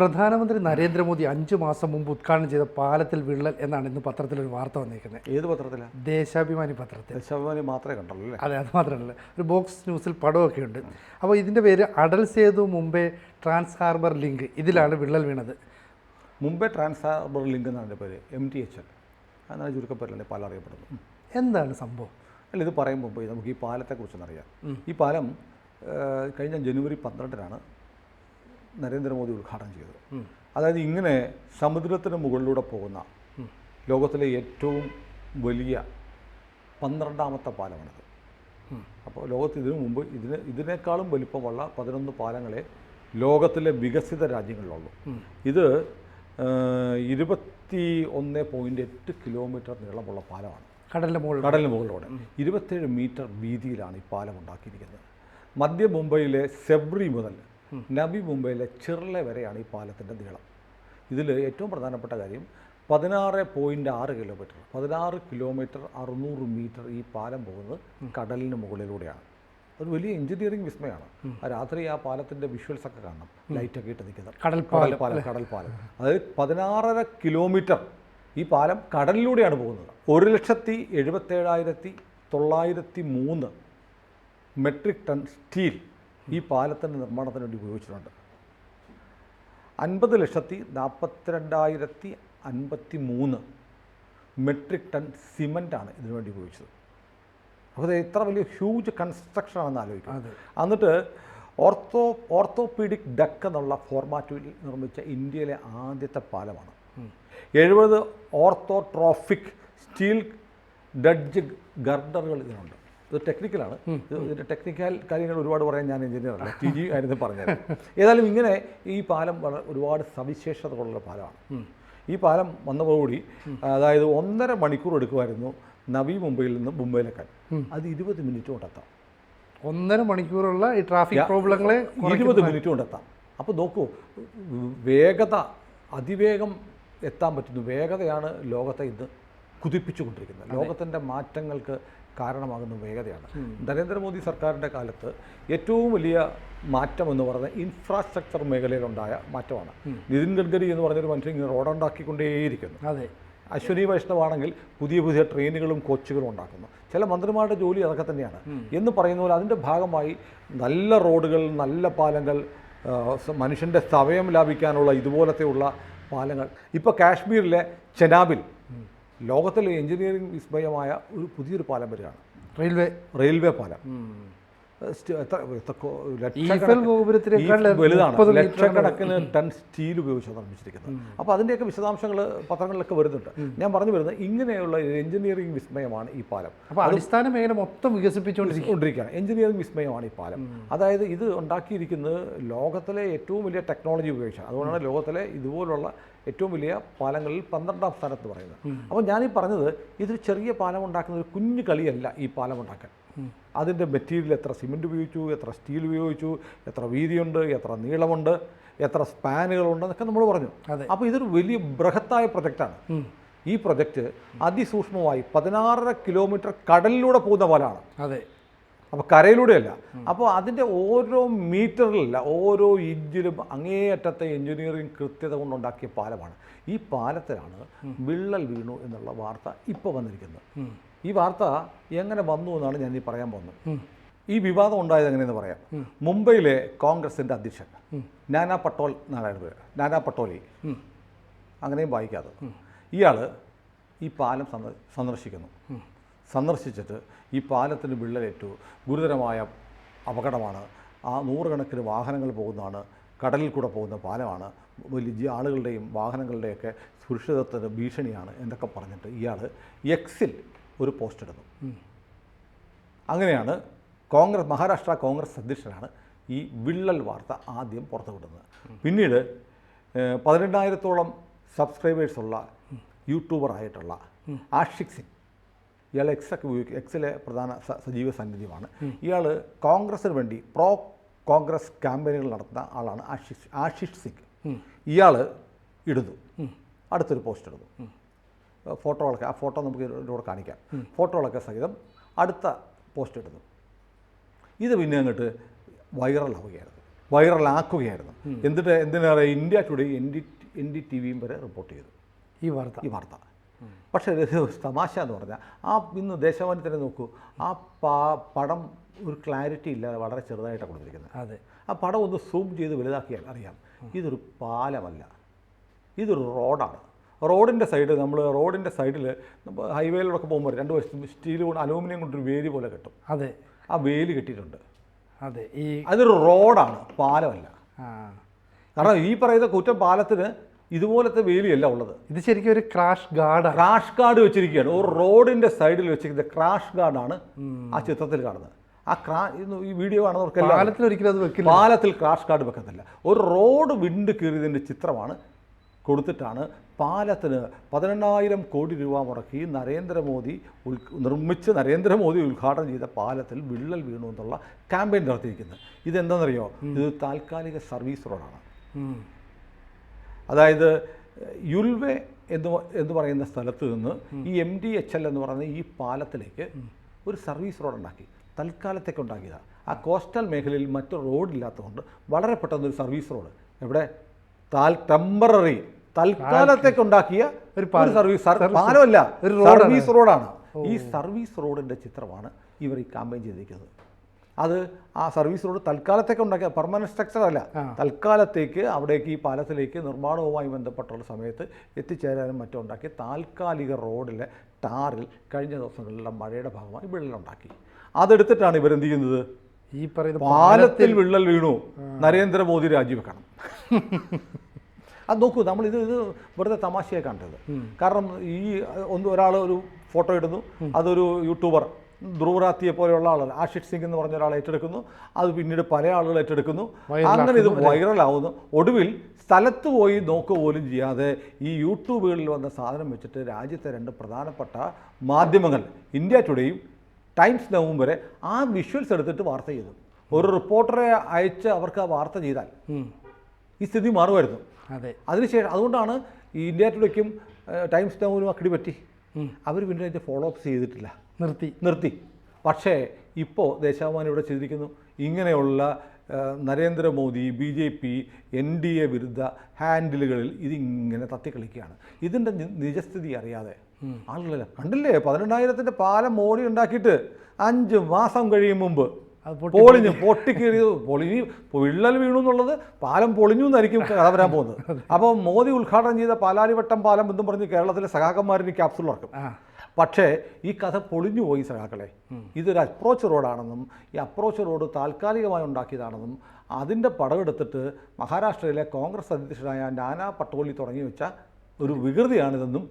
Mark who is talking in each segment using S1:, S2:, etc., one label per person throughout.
S1: പ്രധാനമന്ത്രി നരേന്ദ്രമോദി അഞ്ചു മാസം മുമ്പ് ഉദ്ഘാടനം ചെയ്ത പാലത്തിൽ വിള്ളൽ എന്നാണ് ഇന്ന് പത്രത്തിൽ ഒരു വാർത്ത വന്നിരിക്കുന്നത്.
S2: ഏത് പത്രത്തിലാണ്
S1: ദേശാഭിമാനി പത്രത്തിൽ.
S2: ദേശാഭിമാനി മാത്രമേ കണ്ടുള്ളൂ അല്ലേ?
S1: അതെ അത് മാത്രമല്ല. ഒരു ബോക്സ് ന്യൂസിൽ പടമൊക്കെ ഉണ്ട്. അപ്പോൾ ഇതിന്റെ പേര് Atal Setu Mumbai trans harbour link ഇതിലാണ് വിള്ളൽ വീണത്.
S2: മുംബൈ ട്രാൻസ് ഹാർബർ ലിങ്ക് എന്നാണ് പേര്. M T H L. എന്നാണ് ചുരുക്കപ്പേരല്ലേ പാലം അറിയപ്പെടുന്നത്.
S1: എന്താണ് സംഭവം?
S2: അല്ല ഇത് പറയുമ്പോൾ നമുക്ക് ഈ പാലത്തെക്കുറിച്ചൊന്നറിയാം ഈ പാലം കഴിഞ്ഞ ജനുവരി പന്ത്രണ്ടിനാണ് നരേന്ദ്രമോദി ഉദ്ഘാടനം ചെയ്തത്. അതായത് ഇങ്ങനെ സമുദ്രത്തിന് മുകളിലൂടെ പോകുന്ന ലോകത്തിലെ ഏറ്റവും വലിയ പന്ത്രണ്ടാമത്തെ പാലമാണിത്. അപ്പോൾ ലോകത്ത് ഇതിനു മുമ്പ് ഇതിന് ഇതിനേക്കാളും വലിപ്പമുള്ള പതിനൊന്ന് പാലങ്ങളെ ലോകത്തിലെ വികസിത രാജ്യങ്ങളിലുള്ളൂ. ഇത് ഇരുപത്തി ഒന്ന് പോയിന്റ് എട്ട് കിലോമീറ്റർ നീളമുള്ള പാലമാണ്.
S1: കടലിന്റെ മുകളിൽ
S2: കടലിന് മുകളിലൂടെ. ഇരുപത്തേഴ് മീറ്റർ വീതിയിലാണ് ഈ പാലം ഉണ്ടാക്കിയിരിക്കുന്നത്. മധ്യ മുംബൈയിലെ സെബ്രി മുതൽ നബി മുംബൈയിലെ ചിർല വരെയാണ് ഈ പാലത്തിന്റെ നീളം. ഇതിൽ ഏറ്റവും പ്രധാനപ്പെട്ട കാര്യം പതിനാറ് പോയിന്റ് ആറ് കിലോമീറ്റർ പതിനാറ് കിലോമീറ്റർ അറുന്നൂറ് മീറ്റർ ഈ പാലം പോകുന്നത് കടലിന് മുകളിലൂടെയാണ്. അത് വലിയ എഞ്ചിനീയറിംഗ് വിസ്മയമാണ് രാത്രി ആ പാലത്തിന്റെ വിഷ്വൽസ് ഒക്കെ കാണണം. ലൈറ്റൊക്കെ ഇട്ട് നിൽക്കുന്നത്.
S1: കടൽപ്പാലം.
S2: പാലം കടൽ പാലം അതായത് പതിനാറര കിലോമീറ്റർ ഈ പാലം കടലിലൂടെയാണ് പോകുന്നത്. ഒരു ലക്ഷത്തി എഴുപത്തേഴായിരത്തി തൊള്ളായിരത്തി മൂന്ന് മെട്രിക് ടൺ സ്റ്റീൽ ഈ പാലത്തിന്റെ നിർമ്മാണത്തിന് വേണ്ടി ഉപയോഗിച്ചിട്ടുണ്ട്. അൻപത് ലക്ഷത്തി നാൽപ്പത്തിരണ്ടായിരത്തി അൻപത്തി മൂന്ന് മെട്രിക് ടൺ സിമന്റാണ് ഇതിനു വേണ്ടി ഉപയോഗിച്ചത്. അപ്പോൾ ഇത്ര വലിയ ഹ്യൂജ് കൺസ്ട്രക്ഷൻ ആണെന്ന് ആലോചിക്കുക. എന്നിട്ട് ഓർത്തോ ഓർത്തോപീഡിക് ഡക്ക് എന്നുള്ള ഫോർമാറ്റിൽ നിർമ്മിച്ച ഇന്ത്യയിലെ ആദ്യത്തെ പാലമാണ്. എഴുപത് ഓർത്തോട്രോഫിക് സ്റ്റീൽ ഡഡ്ജ് ഗർഡറുകൾ ഇതിനുണ്ട്. ഇത് ടെക്നിക്കലാണ് ഇത് ഇതിന്റെ ടെക്നിക്കൽ കാര്യങ്ങൾ ഒരുപാട് പറയാൻ ഞാൻ എഞ്ചിനീയർ അല്ല. ടി ജി ആയിരുന്നു പറഞ്ഞത്. ഏതായാലും ഇങ്ങനെ ഈ പാലം വളരെ ഒരുപാട് സവിശേഷതകളുള്ള പാലമാണ്. ഈ പാലം വന്നതോടുകൂടി അതായത് ഒന്നര മണിക്കൂർ എടുക്കുമായിരുന്നു നവി മുംബൈയിൽ നിന്ന് മുംബൈയിലേക്കാൻ അത് ഇരുപത് മിനിറ്റ് കൊണ്ടെത്താം
S1: ഒന്നര മണിക്കൂറുള്ള ഈ ട്രാഫിക് പ്രോബ്ലങ്ങളെ
S2: ഇരുപത് മിനിറ്റ് കൊണ്ടെത്താം അപ്പോൾ നോക്കൂ വേഗത അതിവേഗം എത്താൻ പറ്റുന്നു വേഗതയാണ് ലോകത്തെ ഇന്ന് കുതിപ്പിച്ചുകൊണ്ടിരിക്കുന്നത്. ലോകത്തിന്റെ മാറ്റങ്ങൾക്ക് കാരണമാകുന്ന വേഗതയാണ്. നരേന്ദ്രമോദി സർക്കാരിന്റെ കാലത്ത് ഏറ്റവും വലിയ മാറ്റം എന്ന് പറയുന്നത് ഇൻഫ്രാസ്ട്രക്ചർ മേഖലയിലുണ്ടായ മാറ്റമാണ്. നിതിൻ ഗഡ്കരി എന്ന് പറഞ്ഞൊരു മനുഷ്യൻ ഇങ്ങനെ റോഡുണ്ടാക്കിക്കൊണ്ടേയിരിക്കുന്നു.
S1: അതെ.
S2: അശ്വനി വൈഷ്ണവാണെങ്കിൽ പുതിയ പുതിയ ട്രെയിനുകളും കോച്ചുകളും ഉണ്ടാക്കുന്നു. ചില മന്ത്രിമാരുടെ ജോലി അതൊക്കെ തന്നെയാണ്. എന്ന് പറയുന്ന പോലെ അതിന്റെ ഭാഗമായി നല്ല റോഡുകൾ നല്ല പാലങ്ങൾ മനുഷ്യന്റെ സമയം ലാഭിക്കാനുള്ള ഇതുപോലത്തെയുള്ള പാലങ്ങൾ. ഇപ്പോൾ കാശ്മീരിലെ ചെനാബിൽ ലോകത്തിലെ എഞ്ചിനീയറിംഗ് വിസ്മയമായ ഒരു പുതിയൊരു പാലം വരികയാണ്.
S1: റെയിൽവേ.
S2: റെയിൽവേ പാലം. വലുതാണ്. ലക്ഷക്കണക്കിന് ടൺ സ്റ്റീൽ ഉപയോഗിച്ച് നിർമ്മിച്ചിരിക്കുന്നത്. അപ്പോൾ അതിന്റെയൊക്കെ വിശദാംശങ്ങൾ പത്രങ്ങളിലൊക്കെ വരുന്നുണ്ട്. ഞാൻ പറഞ്ഞു വരുന്നത് ഇങ്ങനെയുള്ള എഞ്ചിനീയറിംഗ് വിസ്മയമാണ് ഈ പാലം.
S1: അപ്പോൾ അടിസ്ഥാന മേഖല മൊത്തം
S2: വികസിപ്പിച്ചുകൊണ്ടിരിക്കുകയാണ്. എഞ്ചിനീയറിംഗ് വിസ്മയമാണ് ഈ പാലം. അതായത് ഇത് ഉണ്ടാക്കിയിരിക്കുന്നത് ലോകത്തിലെ ഏറ്റവും വലിയ ടെക്നോളജി ഉപയോഗിച്ചാണ്. അതുകൊണ്ടാണ് ലോകത്തിലെ ഇതുപോലുള്ള ഏറ്റവും വലിയ പാലങ്ങളിൽ പന്ത്രണ്ടാം സ്ഥാനത്ത് പറയുന്നത്. അപ്പോൾ ഞാനീ പറഞ്ഞത് ഇതൊരു ചെറിയ പാലം ഉണ്ടാക്കുന്ന ഒരു കുഞ്ഞു കളിയല്ല ഈ പാലം ഉണ്ടാക്കാൻ. അതിന്റെ മെറ്റീരിയൽ എത്ര സിമെന്റ് ഉപയോഗിച്ചു എത്ര സ്റ്റീൽ ഉപയോഗിച്ചു എത്ര വീതിയുണ്ട് എത്ര നീളമുണ്ട് എത്ര സ്പാനുകളുണ്ട് എന്നൊക്കെ നമ്മൾ പറഞ്ഞു. അപ്പോൾ ഇതൊരു വലിയ ബൃഹത്തായ പ്രൊജക്റ്റാണ്. ഈ പ്രൊജക്റ്റ് അതിസൂക്ഷ്മമായി പതിനാറര കിലോമീറ്റർ കടലിലൂടെ പോകുന്ന പോലാണ്
S1: അതെ.
S2: അപ്പോൾ കരയിലൂടെയല്ല. അപ്പോൾ അതിന്റെ ഓരോ മീറ്ററിലല്ല ഓരോ ഇഞ്ചിലും അങ്ങേയറ്റത്തെ എഞ്ചിനീയറിംഗ് കൃത്യത കൊണ്ടുണ്ടാക്കിയ പാലമാണ്. ഈ പാലത്തിലാണ് വിള്ളൽ വീണു എന്നുള്ള വാർത്ത ഇപ്പോൾ വന്നിരിക്കുന്നത്. ഈ വാർത്ത എങ്ങനെ വന്നു എന്നാണ് ഞാൻ ഈ പറയാൻ പോകുന്നത്. ഈ വിവാദം ഉണ്ടായത് എങ്ങനെയെന്ന് പറയാം. മുംബൈയിലെ കോൺഗ്രസിന്റെ അധ്യക്ഷൻ നാനാ പട്ടോൾ എന്നാണ് പേര്. നാനാ പട്ടോലി. അങ്ങനെയും വായിക്കാതെ ഇയാൾ ഈ പാലം സന്ദർശിക്കുന്നു. സന്ദർശിച്ചിട്ട് ഈ പാലത്തിന് വിള്ളലേറ്റു. ഗുരുതരമായ അപകടമാണ്. ആ നൂറുകണക്കിന് വാഹനങ്ങൾ പോകുന്നതാണ്. കടലിൽ കൂടെ പോകുന്ന പാലമാണ്. വലിയ ആളുകളുടെയും വാഹനങ്ങളുടെയൊക്കെ സുരക്ഷിതത്വത്തിന് ഭീഷണിയാണ് എന്നൊക്കെ പറഞ്ഞിട്ട് ഇയാൾ എക്സിൽ ഒരു പോസ്റ്റ് ഇടുന്നു. അങ്ങനെയാണ് കോൺഗ്രസ് മഹാരാഷ്ട്ര കോൺഗ്രസ് അധ്യക്ഷനാണ് ഈ വിള്ളൽ വാർത്ത ആദ്യം പുറത്തുവിടുന്നത്. പിന്നീട് പതിനെണ്ണായിരത്തോളം സബ്സ്ക്രൈബേഴ്സുള്ള യൂട്യൂബർ ആയിട്ടുള്ള ആഷിക് സിംഗ് ഇയാൾ എക്സ് ഉപയോഗിക്കും എക്സിലെ പ്രധാന സജീവ സാന്നിധ്യമാണ്. ഇയാൾ കോൺഗ്രസിന് വേണ്ടി പ്രോ കോൺഗ്രസ് ക്യാമ്പയിനുകൾ നടത്തുന്ന ആളാണ് ആഷിഷ് ആഷിഷ് സിംഗ്. ഇയാൾ ഇടുന്നു. അടുത്തൊരു പോസ്റ്റ് ഇടുന്നു. ഫോട്ടോകളൊക്കെ ആ ഫോട്ടോ നമുക്ക് ഇതിലൂടെ കാണിക്കാം. ഫോട്ടോകളൊക്കെ സഹിതം അടുത്ത പോസ്റ്റ് ഇടുന്നു. ഇത് പിന്നെ അങ്ങോട്ട് വൈറലാവുകയായിരുന്നു. വൈറലാക്കുകയായിരുന്നു. എന്നിട്ട് എന്തിനേറെ India Today N D N D T വിയും വരെ റിപ്പോർട്ട് ചെയ്തു.
S1: ഈ വാർത്ത.
S2: ഈ വാർത്ത. പക്ഷേ തമാശ എന്ന് പറഞ്ഞാൽ ആ ഇന്ന് ദേശാഭിമാനി തന്നെ നോക്കൂ ആ പാ പടം ഒരു ക്ലാരിറ്റി ഇല്ലാതെ വളരെ ചെറുതായിട്ടാണ് കൊടുത്തിരിക്കുന്നത്.
S1: അതെ.
S2: ആ പടം ഒന്ന് സൂം ചെയ്ത് വലുതാക്കിയാൽ അറിയാം ഇതൊരു പാലമല്ല. ഇതൊരു റോഡാണ്. റോഡിന്റെ സൈഡ് നമ്മൾ റോഡിന്റെ സൈഡിൽ ഹൈവേയിലൂടെ പോകുമ്പോൾ രണ്ട് വശത്തും സ്റ്റീൽ കൊണ്ട് അലൂമിനിയം കൊണ്ടൊരു വേലി പോലെ കെട്ടും.
S1: അതെ.
S2: ആ വേലി കെട്ടിയിട്ടുണ്ട്.
S1: അതെ. ഈ
S2: അതൊരു റോഡാണ് പാലമല്ല. കാരണം ഈ പറയുന്ന കുറ്റം പാലത്തിന് ഇതുപോലത്തെ വേലിയല്ല ഉള്ളത്.
S1: ഇത് ശരിക്കും ഒരു ക്രാഷ് ഗാർഡ്
S2: ക്രാഷ് ഗാർഡ് വെച്ചിരിക്കുകയാണ്. ഒരു റോഡിന്റെ സൈഡിൽ വെച്ചിരിക്കുന്ന ക്രാഷ് ഗാർഡാണ് ആ ചിത്രത്തിൽ കാണുന്നത്. ആ ക്രാ ഈ വീഡിയോ കാണുന്നവർക്ക്
S1: പാലത്തിൽ ഒരിക്കലും അത് വെക്കില്ല.
S2: പാലത്തിൽ ക്രാഷ് ഗാർഡ് വെക്കത്തില്ല. ഒരു റോഡ് വിണ്ട് കീറിയതിന്റെ ചിത്രമാണ് കൊടുത്തിട്ടാണ് പാലത്തിന് പതിനെണ്ണായിരം കോടി രൂപ മുടക്കി നരേന്ദ്രമോദി ഉൽ നിർമ്മിച്ച് നരേന്ദ്രമോദി ഉദ്ഘാടനം ചെയ്ത പാലത്തിൽ വിള്ളൽ വീണു എന്നുള്ള ക്യാമ്പയിൻ നടത്തിയിരിക്കുന്നത് ഇതെന്താണെന്നറിയോ? ഇത് താൽക്കാലിക സർവീസ് റോഡാണ്. അതായത് യുൽവെ എന്ന് എന്ന് പറയുന്ന സ്ഥലത്ത് നിന്ന് ഈ എം ഡി എച്ച് എൽ എന്ന് പറയുന്ന ഈ പാലത്തിലേക്ക് ഒരു സർവീസ് റോഡ് ഉണ്ടാക്കി തൽക്കാലത്തേക്ക് ഉണ്ടാക്കിയതാണ് ആ കോസ്റ്റൽ മേഖലയിൽ മറ്റു റോഡില്ലാത്തതുകൊണ്ട് വളരെ പെട്ടെന്ന് ഒരു സർവീസ് റോഡ്. എവിടെ? താൽ ടെമ്പററി തൽക്കാലത്തേക്ക് ഉണ്ടാക്കിയ
S1: ഒരു
S2: സർവീസ് സർ- പാലമല്ല
S1: ഒരു.
S2: സർവീസ് റോഡാണ്. ഈ സർവീസ് റോഡിന്റെ ചിത്രമാണ് ഇവർ ഈ ക്യാമ്പയിൻ ചെയ്തിരിക്കുന്നത്. അത് ആ സർവീസ് റോഡ് തൽക്കാലത്തേക്ക് ഉണ്ടാക്കിയ പെർമനന്റ് സ്ട്രക്ചർ അല്ല തൽക്കാലത്തേക്ക് അവിടേക്ക് ഈ പാലത്തിലേക്ക് നിർമ്മാണവുമായി ബന്ധപ്പെട്ടുള്ള സമയത്ത് എത്തിച്ചേരാനും മറ്റും ഉണ്ടാക്കി താൽക്കാലിക റോഡിലെ ടാറിൽ കഴിഞ്ഞ ദിവസങ്ങളിലെ മഴയുടെ ഭാഗമായി വിള്ളലുണ്ടാക്കി. അതെടുത്തിട്ടാണ് ഇവരെന്ത് ചെയ്യുന്നത്?
S1: ഈ പറയുന്ന
S2: പാലത്തിൽ വിള്ളൽ വീണു. നരേന്ദ്രമോദി രാജിവെക്കണം. അത് നോക്കൂ നമ്മൾ ഇത് ഇത് വെറുതെ തമാശയായി കണ്ടത്. കാരണം ഈ ഒന്ന് ഒരാൾ ഒരു ഫോട്ടോ ഇടുന്നു അതൊരു യൂട്യൂബർ ധ്രുവറാത്തിയെ പോലെയുള്ള ആളാണ്. ആഷിഷ് സിംഗ് എന്ന് പറഞ്ഞ ഒരാൾ ഏറ്റെടുക്കുന്നു അത് പിന്നീട് പല ആളുകൾ ഏറ്റെടുക്കുന്നു. അങ്ങനെ ഇത് വൈറലാവുന്നു. ഒടുവിൽ സ്ഥലത്ത് പോയി നോക്കുക പോലും ചെയ്യാതെ ഈ യൂട്യൂബുകളിൽ വന്ന സാധനം വെച്ചിട്ട് രാജ്യത്തെ രണ്ട് പ്രധാനപ്പെട്ട മാധ്യമങ്ങൾ ഇന്ത്യ ടുഡേയും ടൈംസ് നവും വരെ ആ വിഷ്വൽസ് എടുത്തിട്ട് വാർത്ത ചെയ്തു. ഒരു റിപ്പോർട്ടറെ അയച്ച് അവർക്ക് ആ വാർത്ത ചെയ്താൽ ഈ സ്ഥിതി മാറുമായിരുന്നു.
S1: അതെ.
S2: അതിനുശേഷം അതുകൊണ്ടാണ് ഈ ഇന്ത്യ ടുഡേക്കും ടൈംസ് നൗവിനും അക്കടി പറ്റി. അവർ പിന്നെ അതിന്റെ ഫോളോ അപ്പ് ചെയ്തിട്ടില്ല.
S1: നിർത്തി.
S2: നിർത്തി. പക്ഷേ ഇപ്പോൾ ദേശാഭിമാനി ഇവിടെ ചെയ്തിരിക്കുന്നു. ഇങ്ങനെയുള്ള Narendra Modi B J P N D A വിരുദ്ധ ഹാൻഡിലുകളിൽ ഇതിങ്ങനെ തത്തിക്കളിക്കുകയാണ്. ഇതിന്റെ നിജസ്ഥിതി അറിയാതെ. ആളുകളല്ല കണ്ടില്ലേ? പതിനെണ്ണായിരത്തിന്റെ പാലം മോഡി ഉണ്ടാക്കിയിട്ട് അഞ്ച് മാസം കഴിയും മുമ്പ്. പൊളിഞ്ഞു പൊട്ടിക്കേറിയത് പൊളിഞ്ഞു വിള്ളൽ വീണു എന്നുള്ളത് പാലം പൊളിഞ്ഞു എന്നായിരിക്കും കഥ വരാൻ പോകുന്നത്. അപ്പോൾ മോദി ഉദ്ഘാടനം ചെയ്ത പാലാരിവട്ടം പാലം എന്നും പറഞ്ഞ് കേരളത്തിലെ സഖാക്കന്മാരിന് ക്യാപ്സുൾ ഇറക്കും പക്ഷേ ഈ കഥ പൊളിഞ്ഞു പോയി സഖാക്കളെ. ഇതൊരു അപ്രോച്ച് റോഡാണെന്നും ഈ അപ്രോച്ച് റോഡ് താൽക്കാലികമായി ഉണ്ടാക്കിയതാണെന്നും അതിന്റെ പടവെടുത്തിട്ട് മഹാരാഷ്ട്രയിലെ കോൺഗ്രസ് അധ്യക്ഷനായ നാനാ പട്ടോളി തുടങ്ങി വെച്ച ഒരു വികൃതിയാണിതെന്നും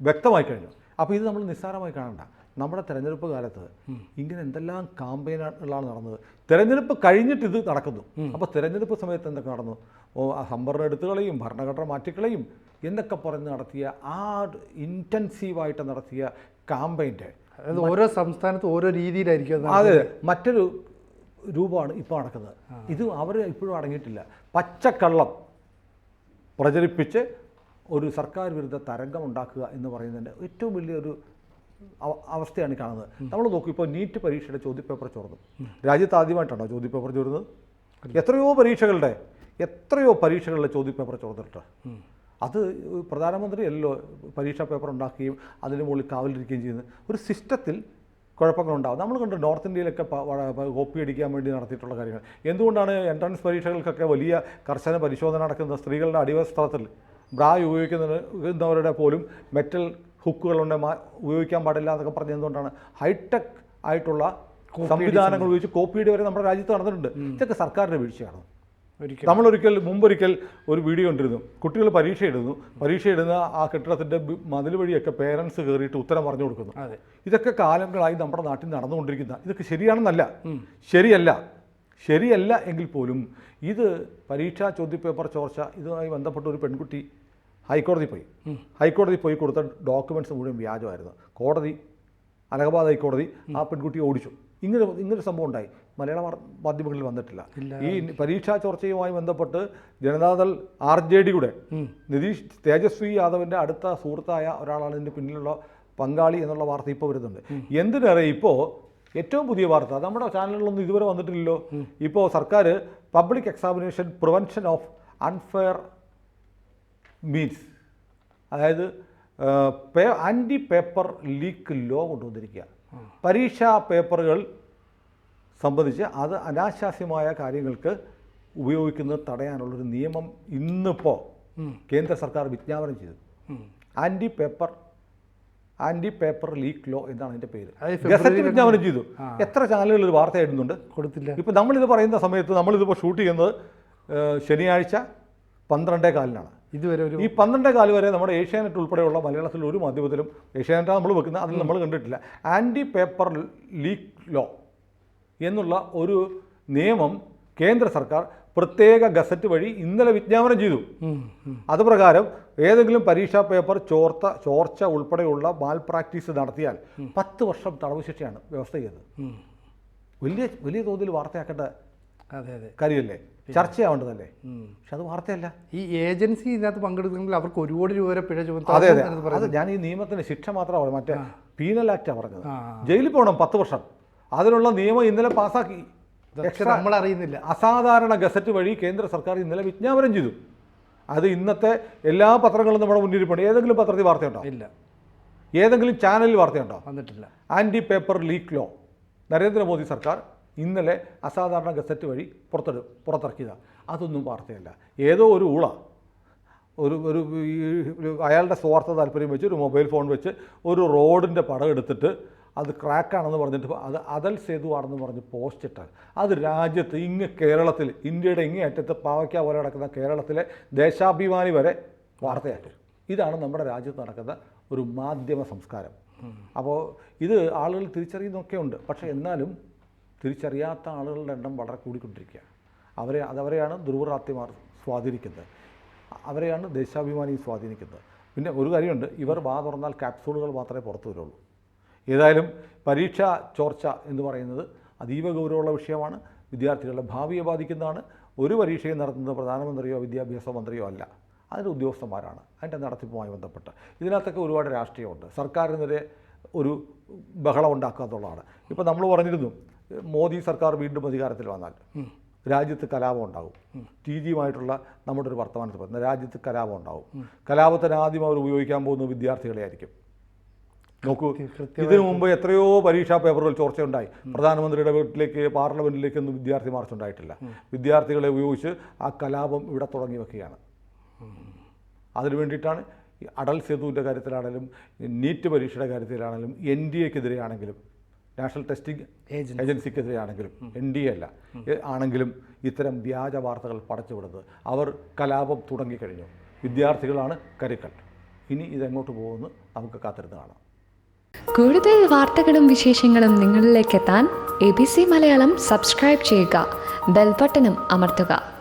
S2: വ്യക്തമായി കഴിഞ്ഞു. അപ്പോൾ ഇത് നമ്മൾ നിസ്സാരമായി കാണണ്ട. നമ്മുടെ തെരഞ്ഞെടുപ്പ് കാലത്ത് ഇങ്ങനെ എന്തെല്ലാം കാമ്പയിനുകളാണ് നടന്നത്. തെരഞ്ഞെടുപ്പ് കഴിഞ്ഞിട്ട് ഇത് നടക്കുന്നു. അപ്പോൾ തെരഞ്ഞെടുപ്പ് സമയത്ത് എന്തൊക്കെ നടന്നു? ഓ എടുത്തുകളയും ഭരണഘടന മാറ്റിക്കളയും എന്നൊക്കെ പറഞ്ഞ് നടത്തിയ ആ ഇന്റൻസീവായിട്ട് നടത്തിയ കാമ്പയിന്റെ
S1: അതായത് ഓരോ സംസ്ഥാനത്ത് ഓരോ രീതിയിലായിരിക്കും അത്
S2: മറ്റൊരു രൂപമാണ് ഇപ്പോൾ നടക്കുന്നത്. ഇത് അവർ ഇപ്പോഴും അടങ്ങിയിട്ടില്ല. പച്ചക്കള്ളം പ്രചരിപ്പിച്ച് ഒരു സർക്കാർ വിരുദ്ധ തരംഗം ഉണ്ടാക്കുക എന്ന് പറയുന്നതിന്റെ ഏറ്റവും വലിയൊരു അവസ്ഥയാണ് കാണുന്നത്. നമ്മൾ നോക്കും ഇപ്പോൾ നീറ്റ് പരീക്ഷയുടെ ചോദ്യപേപ്പർ ചോർന്നു. രാജ്യത്ത് ആദ്യമായിട്ടാണോ ചോദ്യപേപ്പർ ചോരുന്നത്? എത്രയോ പരീക്ഷകളുടെ എത്രയോ പരീക്ഷകളുടെ ചോദ്യപേപ്പർ ചോർന്നിട്ട് അത് പ്രധാനമന്ത്രി അല്ലല്ലോ പരീക്ഷാ പേപ്പർ ഉണ്ടാക്കുകയും അതിന് മുകളിൽ കാവലിരിക്കുകയും ചെയ്യുന്നത്. ഒരു സിസ്റ്റത്തിൽ കുഴപ്പങ്ങളുണ്ടാവും നമ്മൾ കണ്ട് നോർത്ത് ഇന്ത്യയിലൊക്കെ കോപ്പി അടിക്കാൻ വേണ്ടി നടത്തിയിട്ടുള്ള കാര്യങ്ങൾ. എന്തുകൊണ്ടാണ് എൻട്രൻസ് പരീക്ഷകൾക്കൊക്കെ വലിയ കർശന പരിശോധന നടക്കുന്ന സ്ത്രീകളുടെ അടിവസ്ത്രത്തിൽ ബ്രാ ഉപയോഗിക്കുന്നവരുടെ പോലും മെറ്റൽ ഹുക്കുകളുണ്ട് മാ- ഉപയോഗിക്കാൻ പാടില്ല എന്നൊക്കെ പറഞ്ഞത് എന്തുകൊണ്ടാണ് ഹൈടെക് ആയിട്ടുള്ള സംവിധാനങ്ങൾ ഉപയോഗിച്ച് കോപ്പിയുടെ വരെ നമ്മുടെ രാജ്യത്ത് നടന്നിട്ടുണ്ട്. ഇതൊക്കെ സർക്കാരിന്റെ വീഴ്ചയാണ്. നമ്മളൊരിക്കൽ മുമ്പൊരിക്കൽ ഒരു വീഡിയോ കണ്ടിരുന്നു. കുട്ടികൾ പരീക്ഷ എഴുതുന്നു. പരീക്ഷ എഴുതുന്ന ആ കെട്ടിടത്തിന്റെ മതിൽ വഴിയൊക്കെ പേരൻസ് കയറിയിട്ട് ഉത്തരം പറഞ്ഞു കൊടുക്കുന്നു.
S1: അതെ.
S2: ഇതൊക്കെ കാലങ്ങളായി നമ്മുടെ നാട്ടിൽ നടന്നുകൊണ്ടിരിക്കുന്ന ഇതൊക്കെ ശരിയാണെന്നല്ല. ശരിയല്ല. ശരിയല്ല എങ്കിൽ പോലും ഇത് പരീക്ഷാ ചോദ്യപേപ്പർ ചോർച്ച ഇതുമായി ബന്ധപ്പെട്ട ഒരു പെൺകുട്ടി ഹൈക്കോടതി പോയി. ഹൈക്കോടതി പോയി കൊടുത്ത ഡോക്യുമെന്റ്സ് മുഴുവൻ വ്യാജമായിരുന്നു. കോടതി അലഹബാദ് ഹൈക്കോടതി ആ പെൺകുട്ടിയെ ഓടിച്ചു. ഇങ്ങനെ ഇങ്ങനൊരു സംഭവം ഉണ്ടായി. മലയാള മാധ്യമങ്ങളിൽ വന്നിട്ടില്ല. ഈ പരീക്ഷാ ചോർച്ചയുമായി ബന്ധപ്പെട്ട് ജനതാദൾ ആർ ജെ ഡിയുടെ നിതീഷ് തേജസ്വി യാദവിന്റെ അടുത്ത സുഹൃത്തായ ഒരാളാണ് ഇതിന്റെ പിന്നിലുള്ള പങ്കാളി എന്നുള്ള വാർത്ത ഇപ്പോൾ വരുന്നുണ്ട്. എന്തിനേറെ ഇപ്പോൾ ഏറ്റവും പുതിയ വാർത്ത നമ്മുടെ ചാനലുകളൊന്നും ഇതുവരെ വന്നിട്ടില്ലല്ലോ. ഇപ്പോൾ സർക്കാർ public examination prevention of unfair means അതായത് പേ ആന്റി പേപ്പർ ലീക്ക് ലോ കൊണ്ടുവന്നിരിക്കുക. പരീക്ഷാ പേപ്പറുകൾ സംബന്ധിച്ച് അത് അനാശാസ്യമായ കാര്യങ്ങൾക്ക് ഉപയോഗിക്കുന്നത് തടയാനുള്ളൊരു നിയമം ഇന്നിപ്പോൾ കേന്ദ്ര സർക്കാർ വിജ്ഞാപനം ചെയ്തു. Anti paper anti paper leak law എന്നാണ് അതിന്റെ പേര്. ഗസറ്റ് വിജ്ഞാപനം ചെയ്തു. എത്ര ചാനലുകൾ ഒരു വാർത്ത ഇടുന്നുണ്ട്?
S1: കൊടുത്തില്ല.
S2: ഇപ്പം നമ്മളിത് പറയുന്ന സമയത്ത് നമ്മളിതിപ്പോൾ ഷൂട്ട് ചെയ്യുന്നത് ശനിയാഴ്ച പന്ത്രണ്ടേ കാലിനാണ്.
S1: ഇതുവരെ ഒരു
S2: ഈ പന്ത്രണ്ടേ കാൽ വരെ നമ്മുടെ ഏഷ്യാനെറ്റ് ഉൾപ്പെടെയുള്ള മലയാളത്തിൽ ഒരു മാധ്യമത്തിലും ഏഷ്യാനെറ്റാണ് നമ്മൾ വെക്കുന്നത് അതിൽ നമ്മൾ കണ്ടിട്ടില്ല. ആന്റി പേപ്പർ ലീക്ക് ലോ എന്നുള്ള ഒരു നിയമം കേന്ദ്ര സർക്കാർ പ്രത്യേക ഗസറ്റ് വഴി ഇന്നലെ വിജ്ഞാപനം ചെയ്തു. അതുപ്രകാരം ഏതെങ്കിലും പരീക്ഷാ പേപ്പർ ചോർത്ത ചോർച്ച ഉൾപ്പെടെയുള്ള മാൽ പ്രാക്ടീസ് നടത്തിയാൽ പത്ത് വർഷം തടവ് ശിക്ഷയാണ് വ്യവസ്ഥ ചെയ്തത്. വലിയ വലിയ തോതിൽ വാർത്തയാക്കേണ്ട
S1: അതെ അതെ.
S2: കാര്യമല്ലേ? ചർച്ചയാവേണ്ടതല്ലേ. പക്ഷെ അത് വാർത്തയല്ല.
S1: ഈ ഏജൻസി ഇതിനകത്ത് പങ്കെടുക്കുന്നെങ്കിൽ അവർക്ക് ഒരു കോടി രൂപ വരെ പിഴ ചുമത്താം.
S2: അതെ അതെ.
S1: എന്ന്
S2: അത് ഞാൻ ഈ നിയമത്തിന് ശിക്ഷ മാത്രമാണ് മറ്റേ പീനൽ ആക്ട് പറഞ്ഞത്. ജയിലിൽ പോകണം പത്ത് വർഷം. അതിനുള്ള നിയമം ഇന്നലെ പാസ്സാക്കി.
S1: നമ്മൾ അറിയുന്നില്ല.
S2: അസാധാരണ ഗസറ്റ് വഴി കേന്ദ്ര സർക്കാർ ഇന്നലെ വിജ്ഞാപനം ചെയ്തു. അത് ഇന്നത്തെ എല്ലാ പത്രങ്ങളും നമ്മുടെ മുന്നിരിപ്പുണ്ട് ഏതെങ്കിലും പത്രത്തിൽ വാർത്തയുണ്ടോ?
S1: ഇല്ല.
S2: ഏതെങ്കിലും ചാനലിൽ വാർത്തയുണ്ടോ?
S1: വന്നിട്ടില്ല.
S2: Anti paper leak law Narendra Modi സർക്കാർ ഇന്നലെ അസാധാരണ ഗസറ്റ് വഴി പുറത്തെടു പുറത്തിറക്കിയതാണ് അതൊന്നും വാർത്തയല്ല. ഏതോ ഒരു ഊള ഒരു ഒരു അയാളുടെ സ്വാർത്ഥ താല്പര്യം വെച്ച് ഒരു മൊബൈൽ ഫോൺ വെച്ച് ഒരു റോഡിന്റെ പടം എടുത്തിട്ട് അത് ക്രാക്കാണെന്ന് പറഞ്ഞിട്ട് അത് അതൽ സേതുവാണെന്ന് പറഞ്ഞ് പോസ്റ്റ് ഇട്ടാൽ അത് രാജ്യത്ത് ഇങ്ങ് കേരളത്തിൽ ഇന്ത്യയുടെ ഇങ്ങേ അറ്റത്ത് പാവയ്ക്ക പോലെ നടക്കുന്ന കേരളത്തിലെ ദേശാഭിമാനി വരെ വാർത്തയാക്കും. ഇതാണ് നമ്മുടെ രാജ്യത്ത് നടക്കുന്ന ഒരു മാധ്യമ സംസ്കാരം. അപ്പോൾ ഇത് ആളുകൾ തിരിച്ചറിയുന്നൊക്കെ ഉണ്ട് പക്ഷേ എന്നാലും തിരിച്ചറിയാത്ത ആളുകളുടെ എണ്ണം വളരെ കൂടിക്കൊണ്ടിരിക്കുക അവരെ അതവരെയാണ് ദുർവ്രാത്യമാർ സ്വാധീനിക്കുന്നത്. അവരെയാണ് ദേശാഭിമാനി സ്വാധീനിക്കുന്നത്. പിന്നെ ഒരു കാര്യമുണ്ട് ഇവർ വാ തുറന്നാൽ ക്യാപ്സൂളുകൾ മാത്രമേ പുറത്തു വരുള്ളൂ. ഏതായാലും പരീക്ഷ ചോർച്ച എന്ന് പറയുന്നത് അതീവ ഗൗരവമുള്ള വിഷയമാണ് വിദ്യാർത്ഥികളുടെ ഭാവിയെ ബാധിക്കുന്നതാണ്. ഒരു പരീക്ഷയും നടത്തുന്നത് പ്രധാനമന്ത്രിയോ വിദ്യാഭ്യാസ മന്ത്രിയോ അല്ല. അതിന്റെ ഉദ്യോഗസ്ഥന്മാരാണ്. അതിന്റെ നടത്തിപ്പുമായി ബന്ധപ്പെട്ട്. ഇതിനകത്തൊക്കെ ഒരുപാട് രാഷ്ട്രീയമുണ്ട്. സർക്കാരിനെതിരെ ഒരു ബഹളം ഉണ്ടാക്കുക എന്നുള്ളതാണ്. ഇപ്പോൾ നമ്മൾ പറഞ്ഞിരുന്നു മോദി സർക്കാർ വീണ്ടും അധികാരത്തിൽ വന്നാൽ രാജ്യത്ത് കലാപം ഉണ്ടാകും. ടി ജിയുമായിട്ടുള്ള നമ്മുടെ ഒരു വർത്തമാനത്തിൽ പറയുന്നത് രാജ്യത്ത് കലാപം ഉണ്ടാകും. കലാപത്തിന് ആദ്യം അവർ ഉപയോഗിക്കാൻ പോകുന്ന വിദ്യാർത്ഥികളെ ആയിരിക്കും. നോക്കൂ ഇതിനു മുമ്പ് എത്രയോ പരീക്ഷാ പേപ്പറുകൾ ചോർച്ചയുണ്ടായി. പ്രധാനമന്ത്രിയുടെ വീട്ടിലേക്ക് പാർലമെന്റിലേക്ക് ഒന്നും വിദ്യാർത്ഥി മാർച്ച് ഉണ്ടായിട്ടില്ല. വിദ്യാർത്ഥികളെ ഉപയോഗിച്ച് ആ കലാപം ഇവിടെ തുടങ്ങി വെക്കുകയാണ്. അതിനു വേണ്ടിയിട്ടാണ് അടൽ സേതുവിന്റെ കാര്യത്തിലാണെങ്കിലും നീറ്റ് പരീക്ഷയുടെ കാര്യത്തിലാണെങ്കിലും എൻ ഡി എക്കെതിരെയാണെങ്കിലും നാഷണൽ ടെസ്റ്റിംഗ്
S1: ഏജൻസി.
S2: ഏജൻസിക്കെതിരെയാണെങ്കിലും എൻ ഡി എ അല്ല ആണെങ്കിലും ഇത്തരം വ്യാജ വാർത്തകൾ പടച്ചുവിടുന്നത് അവർ കലാപം തുടങ്ങിക്കഴിഞ്ഞു. വിദ്യാർത്ഥികളാണ് കരുക്കൾ. ഇനി ഇതെങ്ങോട്ട് പോകുമെന്ന് നമുക്ക് കാത്തിരുന്ന് കാണാം.
S3: കൂടുതൽ വാർത്തകളും വിശേഷങ്ങളും നിങ്ങളിലേക്ക് എത്താൻ A B C Malayalam subscribe ചെയ്യുക. ബെൽബട്ടനും അമർത്തുക.